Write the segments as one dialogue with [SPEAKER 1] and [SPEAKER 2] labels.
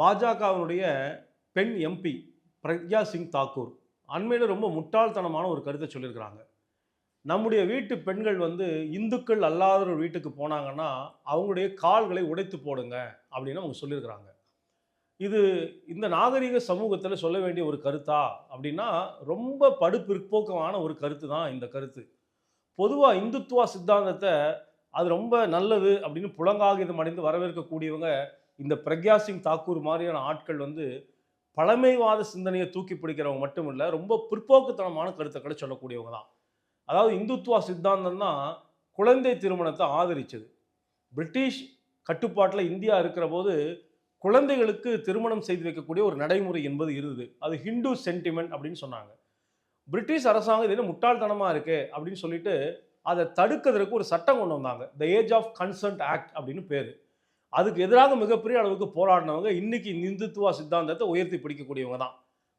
[SPEAKER 1] பாஜகவினுடைய பெண் எம்பி பிரக்யா சிங் தாக்கூர் அண்மையில் ரொம்ப முட்டாள்தனமான ஒரு கருத்தை சொல்லியிருக்கிறாங்க. நம்முடைய வீட்டு பெண்கள் வந்து இந்துக்கள் அல்லாத ஒரு வீட்டுக்கு போனாங்கன்னா அவங்களுடைய கால்களை உடைத்து போடுங்க அப்படின்னு அவங்க சொல்லியிருக்கிறாங்க. இது இந்த நாகரிக சமூகத்தில் சொல்ல வேண்டிய ஒரு கருத்தா அப்படின்னா ரொம்ப படு பிற்போக்கமான ஒரு கருத்து தான் இந்த கருத்து. பொதுவாக இந்துத்துவா சித்தாந்தத்தை அது ரொம்ப நல்லது அப்படின்னு புலங்காகிதம் அடைந்து வரவேற்கக்கூடியவங்க இந்த பிரக்யா சிங் தாக்கூர் மாதிரியான ஆட்கள் வந்து பழமைவாத சிந்தனையை தூக்கி பிடிக்கிறவங்க மட்டும் இல்லை ரொம்ப பிற்போக்குத்தனமான கருத்துக்களை சொல்லக்கூடியவங்க தான். அதாவது இந்துத்துவா சித்தாந்தம் தான் குழந்தை திருமணத்தை ஆதரிச்சது. பிரிட்டிஷ் கட்டுப்பாட்டில் இந்தியா இருக்கிற போது குழந்தைகளுக்கு திருமணம் செய்து வைக்கக்கூடிய ஒரு நடைமுறை என்பது இருந்தது. அது ஹிந்து சென்டிமெண்ட் அப்படின்னு சொன்னாங்க. பிரிட்டிஷ் அரசாங்கம் இது என்ன முட்டாள்தனமாக இருக்கு அப்படின்னு சொல்லிட்டு அதை தடுக்கிறதுக்கு ஒரு சட்டம் கொண்டு வந்தாங்க. The age of consent act அப்படின்னு பேர். அதுக்கு எதிராக மிகப்பெரிய அளவுக்கு போராடினவங்க இன்னைக்கு இந்த இந்துத்துவா சித்தாந்தத்தை உயர்த்தி பிடிக்கக்கூடியவங்க தான்.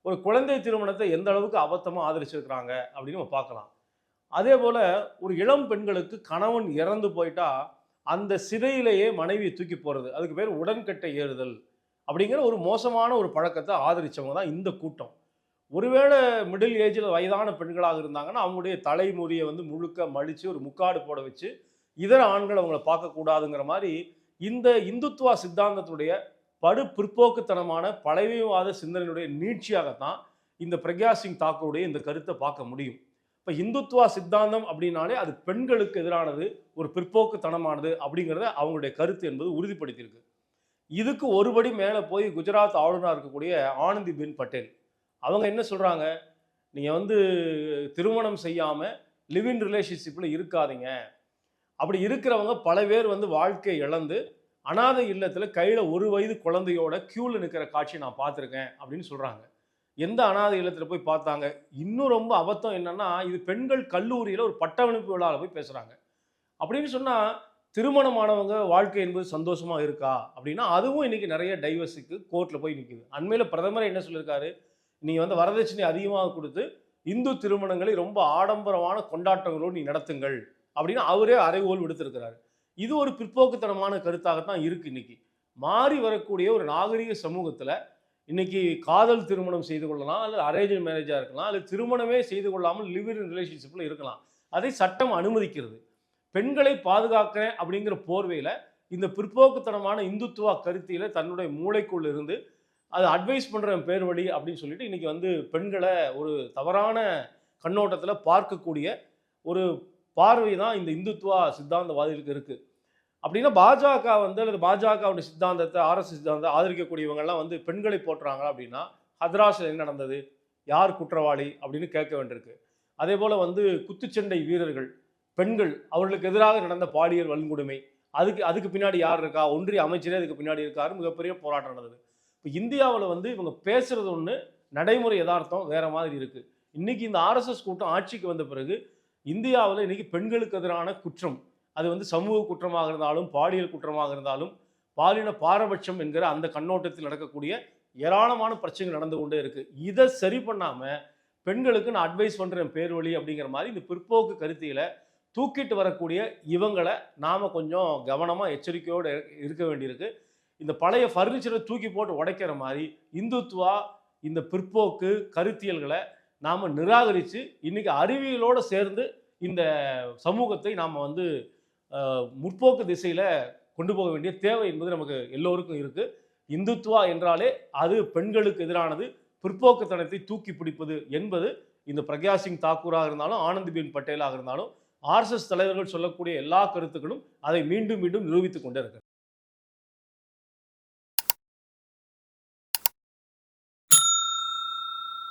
[SPEAKER 1] ஒரு குழந்தை திருமணத்தை எந்த அளவுக்கு அபத்தமாக ஆதரிச்சிருக்கிறாங்க அப்படின்னு நம்ம பார்க்கலாம். அதே போல் ஒரு இளம் பெண்களுக்கு கணவன் இறந்து போயிட்டா அந்த சிறையிலேயே மனைவியை தூக்கி போகிறது அதுக்கு பேர் உடன்கட்டை ஏறுதல் அப்படிங்கிற ஒரு மோசமான ஒரு பழக்கத்தை ஆதரித்தவங்க தான் இந்த கூட்டம். ஒருவேளை மிடில் ஏஜில் வயதான பெண்களாக இருந்தாங்கன்னா அவங்களுடைய தலைமுறையை வந்து முழுக்க மடித்து ஒரு முக்காடு போட வச்சு இதர ஆண்கள் அவங்கள பார்க்கக்கூடாதுங்கிற மாதிரி இந்த இந்துத்துவா சித்தாந்தத்துடைய படு பிற்போக்குத்தனமான பழமைவாத சிந்தனையுடைய நீட்சியாகத்தான் இந்த பிரக்யா சிங் தாக்கூருடைய இந்த கருத்தை பார்க்க முடியும். இப்போ இந்துத்துவா சித்தாந்தம் அப்படின்னாலே அது பெண்களுக்கு எதிரானது ஒரு பிற்போக்குத்தனமானது அப்படிங்கிறத அவங்களுடைய கருத்து என்பது உறுதிப்படுத்தியிருக்கு. இதுக்கு ஒருபடி மேலே போய் குஜராத் ஆளுநராக இருக்கக்கூடிய ஆனந்தி பின் பட்டேல் அவங்க என்ன சொல்கிறாங்க நீங்கள் வந்து திருமணம் செய்யாமல் லிவ் இன் ரிலேஷன்ஷிப்பில் இருக்காதீங்க. அப்படி இருக்கிறவங்க பல பேர் வந்து வாழ்க்கை இழந்து அனாதை இல்லத்தில் கையில் ஒரு வயது குழந்தையோட க்யூவில் நிற்கிற காட்சியை நான் பார்த்துருக்கேன் அப்படின்னு சொல்கிறாங்க எந்த அனாதை இல்லத்தில் போய் பார்த்தாங்க? இன்னும் ரொம்ப அபத்தம் என்னென்னா இது பெண்கள் கல்லூரியில் ஒரு பட்டமளிப்பு விழாவில் போய் பேசுகிறாங்க அப்படின்னு சொன்னால் திருமணமானவங்க வாழ்க்கை என்பது சந்தோஷமாக இருக்கா? அப்படின்னா அதுவும் இன்றைக்கி நிறைய டைவர்ஸுக்கு கோர்ட்டில் போய் நிற்குது அண்மையில் பிரதமர் என்ன சொல்லியிருக்காரு நீங்கள் வந்து வரதட்சணை அதிகமாக கொடுத்து இந்து திருமணங்களை ரொம்ப ஆடம்பரமான கொண்டாட்டங்களோடு நீ நடத்துங்கள். அப்படின்னு அவரே அறைகோல் விடுத்திருக்கிறாரு. இது ஒரு பிற்போக்குத்தனமான கருத்தாகத்தான் இருக்கு இன்னைக்கு. மாறி வரக்கூடிய ஒரு நாகரிக சமூகத்தில் இன்னைக்கு காதல் திருமணம் செய்து கொள்ளலாம் அல்லது அரேஞ்ச் மேரேஜாக இருக்கலாம் அல்லது திருமணமே செய்து கொள்ளாமல் லிவ் இன் ரிலேஷன்ஷிப்பில் இருக்கலாம். அதை சட்டம் அனுமதிக்கிறது. பெண்களை பாதுகாக்கிறேன் அப்படிங்கிற போர்வையில் இந்த பிற்போக்குத்தனமான இந்துத்துவ கருத்தியில் தன்னுடைய மூளைக்குள் இருந்து அது அட்வைஸ் பண்ணுற பேர் வழி அப்படின்னு சொல்லிட்டு இன்னைக்கு வந்து பெண்களை ஒரு தவறான கண்ணோட்டத்தில் பார்க்கக்கூடிய ஒரு பார்வை தான் இந்த இந்துத்துவா சித்தாந்தவாதிகளுக்கு இருக்குது அப்படின்னா பாஜக வந்து அல்லது பாஜகவுடைய சித்தாந்தத்தை ஆர்எஸ் சித்தாந்தத்தை ஆதரிக்கக்கூடியவங்கெல்லாம் வந்து பெண்களை போட்டுறாங்க அப்படின்னா ஹத்ராஸில் என்ன நடந்தது? யார் குற்றவாளி அப்படின்னு கேட்க வேண்டியிருக்கு. அதே போல் வந்து குத்துச்சண்டை வீரர்கள் பெண்கள் அவர்களுக்கு எதிராக நடந்த பாலியல் வன்கொடுமை அதுக்கு அதுக்கு பின்னாடி யார் இருக்கா? ஒன்றிய அமைச்சரே அதுக்கு பின்னாடி இருக்காரு. மிகப்பெரிய போராட்டம் நடந்தது. இப்போ இந்தியாவில் வந்து இவங்க பேசுறது ஒன்று நடைமுறை யதார்த்தம் வேற மாதிரி இருக்கு. இன்னைக்கு இந்த ஆர்எஸ்எஸ் கூட்டம் ஆட்சிக்கு வந்த பிறகு இந்தியாவில் இன்றைக்கி பெண்களுக்கு எதிரான குற்றம். அது வந்து சமூக குற்றமாக இருந்தாலும் பாலியல் குற்றமாக இருந்தாலும் பாலின பாரபட்சம் என்கிற அந்த கண்ணோட்டத்தில் நடக்கக்கூடிய ஏராளமான பிரச்சனைகள் நடந்து கொண்டே இருக்குது இதை சரி பண்ணாமல் பெண்களுக்கு நான் அட்வைஸ் பண்ணுறேன் பேர் வழி அப்படிங்கிற மாதிரி இந்த பிற்போக்கு கருத்தியில் தூக்கிட்டு வரக்கூடிய இவங்களை நாம் கொஞ்சம் கவனமாக எச்சரிக்கையோடு இருக்க வேண்டியிருக்கு. இந்த பழைய ஃபர்னிச்சரை தூக்கி போட்டு உடைக்கிற மாதிரி இந்துத்துவா இந்த பிற்போக்கு கருத்தியல்களை நாம் நிராகரித்து இன்றைக்கி அறிவியலோடு சேர்ந்து இந்த சமூகத்தை நாம் வந்து முற்போக்கு திசையில் கொண்டு போக வேண்டிய தேவை என்பது நமக்கு எல்லோருக்கும் இருக்குது இந்துத்துவா என்றாலே அது பெண்களுக்கு எதிரானது பிற்போக்குத்தனத்தை தூக்கி பிடிப்பது என்பது இந்த பிரக்யா சிங் தாக்கூராக இருந்தாலும் ஆனந்திபென் பட்டேலாக இருந்தாலும் ஆர்எஸ்எஸ் தலைவர்கள் சொல்லக்கூடிய எல்லா கருத்துக்களும் அதை மீண்டும் மீண்டும் நிரூபித்துக் கொண்டே இருக்கிறார்